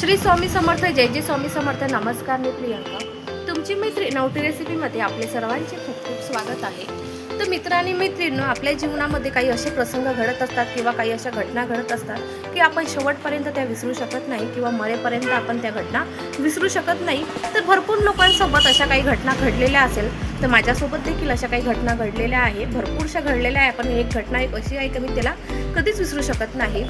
श्री स्वामी समर्थ जय जय स्वामी समर्थ नमस्कार मी प्रियंका. तुमची मैत्री नवटी रेसिपीमध्ये आपले सर्वांचे खूप खूप स्वागत आहे. तर मित्र आणि मैत्रिणींनो आपल्या जीवनामध्ये काही असे प्रसंग घडत असतात किंवा काही अशा घटना घडत असतात की आपण शेवटपर्यंत त्या विसरू शकत नाही किंवा मरेपर्यंत आपण त्या घटना विसरू शकत नाही. तर भरपूर लोकांसोबत अशा काही घटना घडलेल्या असेल तर माझ्यासोबत देखील अशा काही घटना घडलेल्या आहे. भरपूरशा घडलेल्या आहे पण एक घटना एक अशी आहे की मी त्याला कधीच विसरू शकत नाही.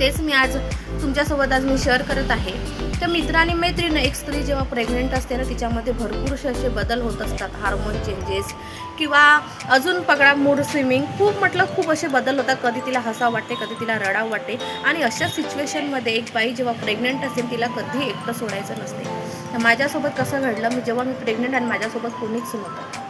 तेच मी आज तुमच्यासोबत आज मी शेअर करत आहे. तर मित्र आणि मैत्रीण एक स्त्री जेव्हा प्रेग्नेंट असते ना तिच्यामध्ये भरपूरसे असे बदल होत असतात. हार्मोन चेंजेस किंवा अजून पगडा मूड स्विमिंग खूप म्हटलं खूप असे बदल होतात. कधी तिला हसावं वाटते कधी तिला रडावं वाटते. आणि अशा सिच्युएशनमध्ये एक बाई जेव्हा प्रेग्नेंट असेल तिला कधी एकटं सोडायचं नसते. तर माझ्यासोबत कसं घडलं मी जेव्हा मी प्रेग्नेंट आणि माझ्यासोबत कोणीच नव्हतं.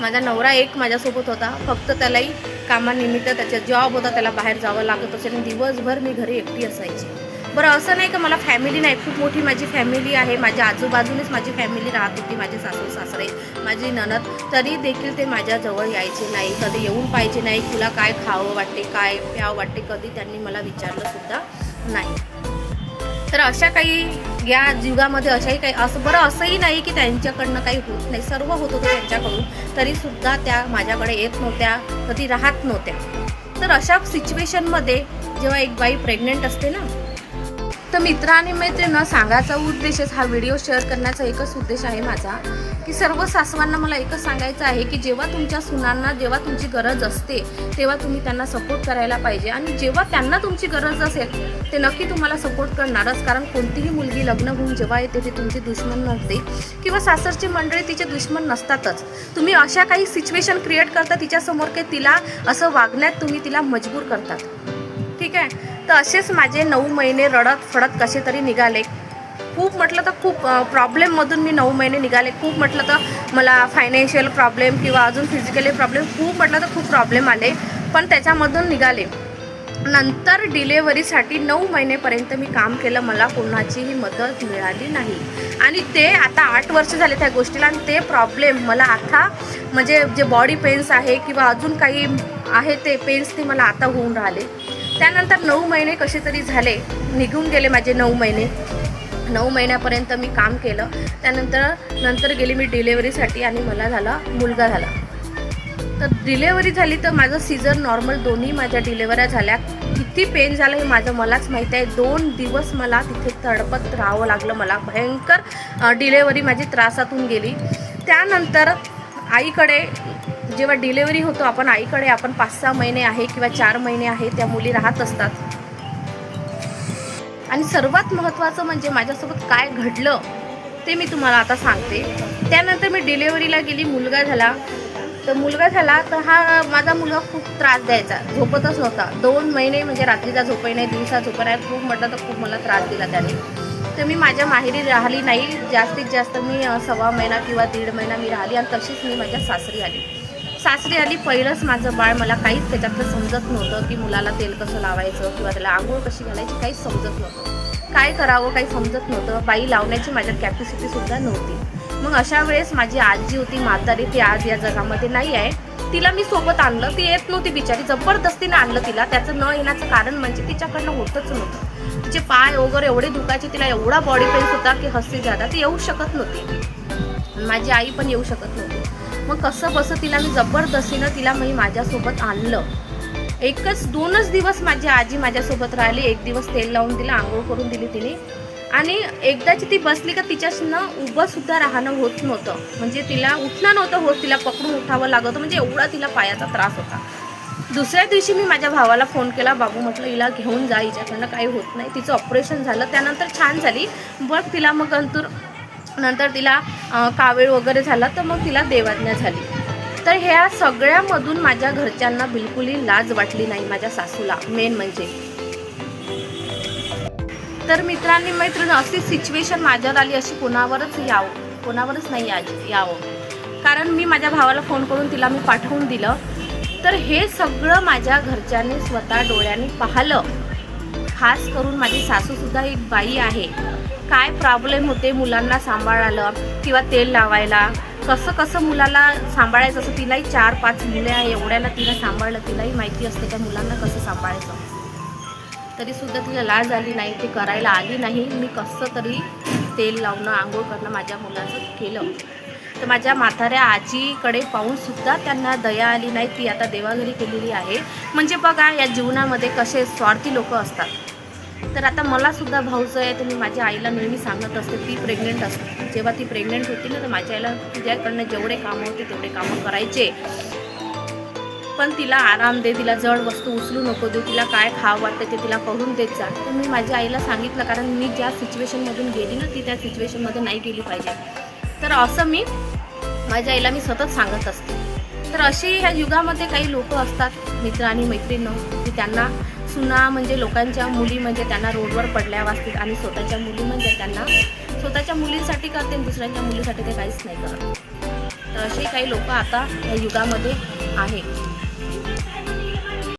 माझा नवरा एक माझ्यासोबत होता. फक्त त्यालाही कामानिमित्त त्याचा जॉब होता त्याला बाहेर जावं लागत असेल आणि दिवसभर मी घरी एकटी असायची. बरं असं नाही का मला फॅमिली नाही. खूप मोठी माझी फॅमिली आहे. माझ्या आजूबाजूनेच माझी फॅमिली राहत होती. माझे सासू सासरे माझी ननद तरी देखील ते माझ्याजवळ यायचे नाही. कधी येऊन पाहिजे नाही. तुला काय खावं वाटते काय प्यावं वाटते कधी त्यांनी मला विचारलंसुद्धा नाही. तर अशा काही या युगामध्ये अशाही काही असं बरं असंही नाही की त्यांच्याकडनं काही होत नाही. सर्व होत होतं त्यांच्याकडून. तरीसुद्धा त्या माझ्याकडे येत नव्हत्या कधी राहत नव्हत्या. तर अशा सिच्युएशनमध्ये जेव्हा एक बाई प्रेग्नेंट असते ना तर मित्र आणि मैत्रिणींना सांगायचा उद्देशच हा व्हिडिओ शेअर करण्याचा एकच उद्देश आहे माझा की सर्व सासवांना मला एकच सांगायचं आहे की जेव्हा तुमच्या सुनांना जेव्हा तुमची गरज असते तेव्हा तुम्ही त्यांना सपोर्ट करायला पाहिजे. आणि जेव्हा त्यांना तुमची गरज असेल ते नक्की तुम्हाला सपोर्ट करणारच. कारण कोणतीही मुलगी लग्न होऊन जेव्हा येते ती तुमची दुश्मन नसते किंवा सासरची मंडळी तिचे दुश्मन नसतातच. तुम्ही अशा काही सिच्युएशन क्रिएट करता तिच्यासमोर की तिला असं वागण्यात तुम्ही तिला मजबूर करतात. ठीक आहे? तर असेच माझे नऊ महिने रडत फडत कसे तरी निघाले. खूप म्हटलं तर खूप प्रॉब्लेममधून मी नऊ महिने निघाले. खूप म्हटलं तर मला फायनान्शियल प्रॉब्लेम किंवा अजून फिजिकली प्रॉब्लेम खूप म्हटलं तर खूप प्रॉब्लेम आले. पण त्याच्यामधून निघाले. नंतर डिलेवरीसाठी नऊ महिनेपर्यंत मी काम केलं. मला कोणाचीही मदत मिळाली नाही. आणि ते आता आठ वर्ष झाले त्या गोष्टीला आणि ते प्रॉब्लेम मला आता म्हणजे जे बॉडी पेन्स आहे किंवा अजून काही आहे ते पेन्स ते मला आता होऊन राहिले. त्यानंतर नऊ महिने कसे तरी झाले निघून गेले माझे नऊ महिने. नऊ महिन्यापर्यंत मी काम केलं. त्यानंतर नंतर गेली मी डिलेवरीसाठी आणि मला झाला मुलगा झाला. तर डिलेवरी झाली तर माझं सीझर नॉर्मल दोन्ही माझ्या डिलेवऱ्या झाल्या. किती पेन झालं हे माझं मलाच माहीत आहे. दोन दिवस मला तिथे तडपत राहावं लागलं मला. भयंकर डिलेवरी माझी त्रासातून गेली. त्यानंतर आईकडे जेव्हा डिलेवरी होतो आपण आईकडे आपण पाच सहा महिने आहे किंवा चार महिने आहे त्या मुली राहत असतात. आणि सर्वात महत्त्वाचं म्हणजे माझ्यासोबत काय घडलं ते मी तुम्हाला आता सांगते. त्यानंतर मी डिलेवरीला गेली मुलगा झाला. तर मुलगा झाला तर हा माझा मुलगा खूप त्रास द्यायचा. झोपतच नव्हता. दोन महिने म्हणजे रात्रीचा झोपही नाही दिवसा झोप नाही. खूप म्हटलं तर खूप मला त्रास दिला त्याने. तर मी माझ्या माहेरी राहिली नाही. जास्तीत जास्त मी सव्वा महिना किंवा दीड महिना मी राहिली आणि तशीच मी माझ्या सासरी आली. सासरी आली पहिलंच माझं बाळ मला काहीच त्याच्यातलं समजत नव्हतं की मुलाला तेल कसं लावायचं किंवा त्याला आंघोळ कशी घालायची काहीच समजत नव्हतं. काय करावं काही समजत नव्हतं. बाई लावण्याची माझ्यात कॅपॅसिटीसुद्धा नव्हती. मग अशा वेळेस माझी आजी होती म्हातारी ती आज या जगामध्ये नाही आहे. तिला मी सोबत आणलं ती येत नव्हती बिचारी. जबरदस्तीने आणलं तिला. त्याचं न येण्याचं कारण म्हणजे तिच्याकडनं होतच नव्हतं. तिचे पाय वगैरे एवढे दुखायचे तिला एवढा बॉडी पेन्स होता की हस्ती जादा ती येऊ शकत नव्हती. माझी आई पण येऊ शकत नव्हती. मग कसं बसं तिला मी जबरदस्तीनं तिला मी माझ्यासोबत आणलं. एकच दोनच दिवस माझी आजी माझ्यासोबत राहिली. एक दिवस तेल लावून तिला आंघोळ करून दिली तिने. आणि एकदाची ती बसली का तिच्यानं उभंसुद्धा राहणं होत नव्हतं. म्हणजे तिला उठणं नव्हतं होत. तिला पकडून उठावं लागत. होतं म्हणजे एवढा तिला पायाचा त्रास होता. दुसऱ्या दिवशी मी माझ्या भावाला फोन केला. बाबू म्हटलं हिला घेऊन जा. हिच्याकडनं काही होत नाही. तिचं ऑपरेशन झालं. त्यानंतर छान झाली. बघ तिला मग नंतर नंतर तिला कावीळ वगैरे झाला तर मग तिला देवाज्ञा झाली. तर ह्या सगळ्यामधून माझ्या घरच्यांना बिलकुलही लाज वाटली नाही माझ्या सासूला मेन म्हणजे. तर मित्रांनी मैत्रिणी अशी सिच्युएशन माझ्यावर आली अशी कोणावरच यावं कोणावरच नाही या यावं. कारण मी माझ्या भावाला फोन करून तिला मी पाठवून दिलं. तर हे सगळं माझ्या घरच्यांनी स्वतः डोळ्यांनी पाहिलं. खास करून माझी सासूसुद्धा एक बाई आहे. काय प्रॉब्लेम होते मुलांना सांभाळायला किंवा तेल लावायला? कसं कसं मुलाला सांभाळायचं? असं तिलाही चार पाच मुले आहे एवढ्याला तिला सांभाळलं तिलाही माहिती असते त्या मुलांना कसं सांभाळायचं? तरीसुद्धा तिला लाज आली नाही ती करायला आली नाही. मी कसं तरी तेल लावणं आंघोळ करणं माझ्या मुलाचं केलं. तर माझ्या म्हाताऱ्या आजीकडे पाहूनसुद्धा त्यांना दया आली नाही. ती आता देवाघरी केलेली आहे. म्हणजे बघा या जीवनामध्ये कसे स्वार्थी लोक असतात. तर आता मलासुद्धा भाऊचं आहे तर मी माझ्या आईला नेहमी सांगत असते ती प्रेग्नेंट असते. जेव्हा ती प्रेग्नेंट होती ना तर माझ्या आईला तिच्याकडनं जेवढे कामं होते तेवढे कामं करायचे. पण तिला आराम दे तिला जड वस्तू उचलू नको दे तिला काय खावं वाटतं ते तिला करून देत जा. तर मी माझ्या आईला सांगितलं कारण मी ज्या सिच्युएशनमधून गेली ना ती त्या सिच्युएशनमध्ये नाही गेली पाहिजे. तर असं मी माझ्या आईला मी सतत सांगत असते. तर अशी ह्या युगामध्ये काही लोक असतात मित्र आणि मैत्रिणी की त्यांना सुना म्हणजे लोकांच्या मुली म्हणजे त्यांना रोडवर पडल्या वाचतील आणि स्वतःच्या मुली म्हणजे त्यांना स्वतःच्या मुलींसाठी करते आणि दुसऱ्यांच्या मुलीसाठी ते काहीच नाही करत. तर असे काही लोक आता या युगामध्ये आहे